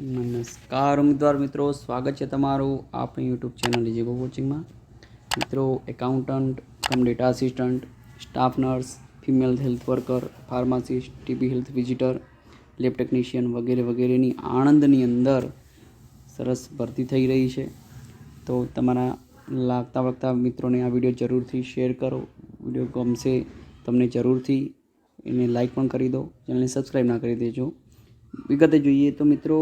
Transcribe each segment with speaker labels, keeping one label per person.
Speaker 1: નમસ્કાર ઉમેદવાર મિત્રો, સ્વાગત છે તમારું આપણી યુટ્યુબ ચેનલ ડિજીગો કોચિંગમાં. મિત્રો accountant cum data assistant staff nurse female health worker pharmacist TB health visitor lab technician વગેરે વગેરેની આણંદની અંદર સરસ ભરતી થઈ રહી છે. તો તમારા લાગતા વળગતા મિત્રોને આ વીડિયો જરૂરથી શેર કરો. વીડિયો ગમશે તમને જરૂરથી. એને લાઈક પણ કરી દો. ચેનલને સબસ્ક્રાઈબ ના કરી દેજો. વિગતે જોઈએ તો મિત્રો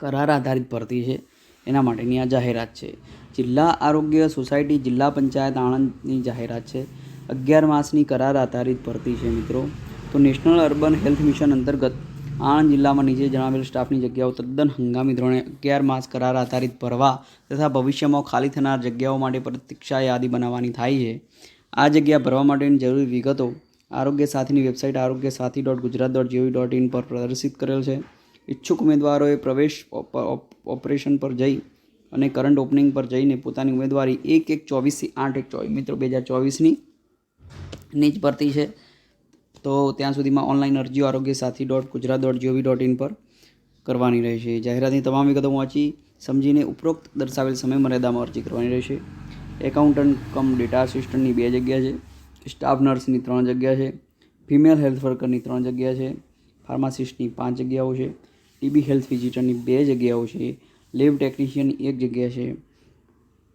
Speaker 1: કરાર આધારિત ભરતી છે. એના માટેની આ જાહેરાત છે. જિલ્લા આરોગ્ય સોસાયટી જિલ્લા પંચાયત આણંદની જાહેરાત છે. અગિયાર માસની કરાર આધારિત ભરતી છે મિત્રો. તો નેશનલ અર્બન હેલ્થ મિશન અંતર્ગત આણંદ જિલ્લામાં નીચે જણાવેલ સ્ટાફની જગ્યાઓ તદ્દન હંગામી ધોરણે અગિયાર માસ કરાર આધારિત ભરવા તથા ભવિષ્યમાં ખાલી થનાર જગ્યાઓ માટે પ્રતીક્ષા યાદી બનાવવાની થાય છે. આ જગ્યા ભરવા માટેની જરૂરી વિગતો આરોગ્ય સાથીની website Arogya Sathi dot Gujarat dot G O V dot in પર પ્રદર્શિત કરેલ છે. ઈચ્છુક ઉમેદવારોએ પ્રવેશ ઓપ- ઓપ- ઓપરેશન પર જઈ અને કરંટ ઓપનિંગ પર જઈને પોતાની ઉમેદવારી એક એક ચોવીસથી આઠ એક ચોવીસ, મિત્રો બે હજાર ચોવીસની નીચ ભરતી છે. તો ત્યાં સુધીમાં ઓનલાઈન અરજીઓ Arogya Sathi dot Gujarat dot G O V dot in પર કરવાની રહેશે. જાહેરાતની તમામ વિગતો વાંચી સમજીને ઉપરોક્ત દર્શાવેલ સમય મર્યાદામાં અરજી કરવાની રહેશે. એકાઉન્ટન્ટ કમ ડેટા આસિસ્ટન્ટની બે જગ્યા છે. સ્ટાફ નર્સની ત્રણ જગ્યા છે. ફિમેલ હેલ્થ વર્કરની ત્રણ જગ્યા છે. ફાર્માસિસ્ટની પાંચ જગ્યાઓ છે. ટીબી હેલ્થ વિઝિટરની બે જગ્યાઓ છે. લેબ ટેકનિશિયનની એક જગ્યા છે.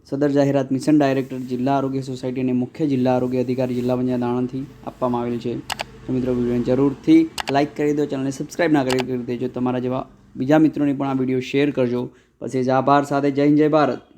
Speaker 1: સદર જાહેરાત મિશન ડાયરેક્ટર જિલ્લા આરોગ્ય સોસાયટી અને મુખ્ય જિલ્લા આરોગ્ય અધિકારી જિલ્લા પંચાયત આણંદથી આપવામાં આવેલ છે. તો મિત્રો, વિડીયોને જરૂરથી લાઇક કરી દો, ચેનલને સબસ્ક્રાઈબ ના કરી દેજો. તમારા જેવા બીજા મિત્રોને પણ આ વીડિયો શેર કરજો. પછી જ આભાર સાથે જય જય ભારત.